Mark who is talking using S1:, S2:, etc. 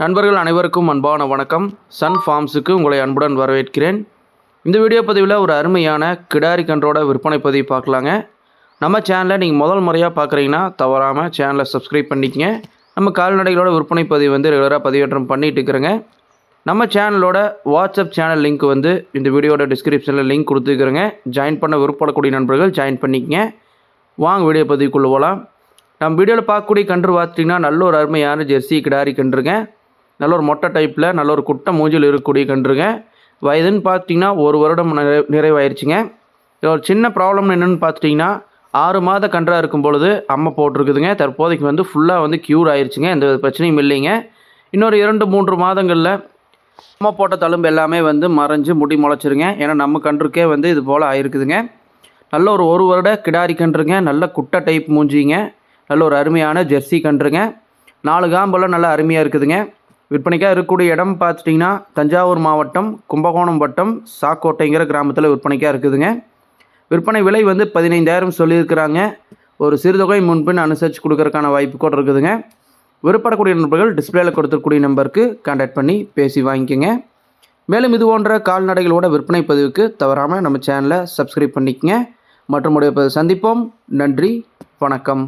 S1: நண்பர்கள் அனைவருக்கும் அன்பான வணக்கம். சன் ஃபார்ம்ஸுக்கு உங்களை அன்புடன் வரவேற்கிறேன். இந்த வீடியோ பதிவில் ஒரு அருமையான கிடாரி கன்றோட விற்பனை பதிவு பார்க்கலாங்க. நம்ம சேனலை நீங்கள் முதல் முறையாக பார்க்குறீங்கன்னா தவறாமல் சேனலை சப்ஸ்கிரைப் பண்ணிக்கங்க. நம்ம கால்நடைகளோட விற்பனை பதிவு வந்து ரெகுலராக பதிவேற்றம் பண்ணிகிட்டு இருக்கிறேங்க. நம்ம சேனலோட வாட்ஸ்அப் சேனல் லிங்க் வந்து இந்த வீடியோட டிஸ்கிரிப்ஷனில் லிங்க் கொடுத்துருக்குறேங்க. ஜாயின் பண்ண விருப்பப்படக்கூடிய நண்பர்கள் ஜாயின் பண்ணிக்கங்க. வாங்க வீடியோ பதிவுக்குள்ளே போகலாம் நம்ம வீடியோவில் பார்க்கக்கூடிய கன்று பார்த்திங்கன்னா நல்ல ஒரு அருமையான ஜெர்சி கிடாரி கன்றுங்க. நல்ல ஒரு மொட்டை டைப்பில் நல்ல ஒரு குட்டை மூஞ்சில் இருக்கக்கூடிய கன்றுங்க. வயதுன்னு பார்த்தீங்கன்னா ஒரு வருடம் நிறை நிறைவாயிருச்சுங்க. இதில் ஒரு சின்ன ப்ராப்ளம் என்னென்னு பார்த்துட்டிங்கன்னா ஆறு மாத கன்றாக இருக்கும் பொழுது அம்மை போட்டிருக்குதுங்க. தற்போதைக்கு வந்து ஃபுல்லாக வந்து க்யூர் ஆயிடுச்சுங்க எந்த பிரச்சனையும் இல்லைங்க. இன்னொரு இரண்டு மூன்று மாதங்களில் அம்மா போட்ட தழும்பு எல்லாமே வந்து மறைஞ்சு முடி முளைச்சிருங்க. ஏன்னா நம்ம கன்றுக்கே வந்து இது போல் ஆயிருக்குதுங்க. நல்ல ஒரு ஒரு வருட கிடாரி கன்றுங்க. நல்ல குட்டை டைப் மூஞ்சிங்க. நல்ல ஒரு அருமையான ஜெர்சி கன்றுங்க. நாலு காம்பெல்லாம் நல்லா அருமையாக இருக்குதுங்க. விற்பனைக்காக இருக்கக்கூடிய இடம் பார்த்துட்டிங்கன்னா தஞ்சாவூர் மாவட்டம் கும்பகோணம் வட்டம் சாக்கோட்டைங்கிற கிராமத்தில் விற்பனைக்காக இருக்குதுங்க. விற்பனை விலை வந்து பதினைந்தாயிரம் சொல்லியிருக்கிறாங்க. ஒரு சிறுதொகை முன்பின் அனுசரித்து கொடுக்கறதுக்கான வாய்ப்பு கூட இருக்குதுங்க. விருப்பப்படக்கூடிய நண்பர்கள் டிஸ்பிளேல கொடுத்துருக்கூடிய நம்பருக்கு கான்டாக்ட் பண்ணி பேசி வாங்கிக்கோங்க. மேலும் இது போன்ற கால்நடைகளோட விற்பனை பதிவுக்கு தவறாமல் நம்ம சேனலை சப்ஸ்கிரைப் பண்ணிக்கங்க. மற்றும் உடைய சந்திப்போம். நன்றி. வணக்கம்.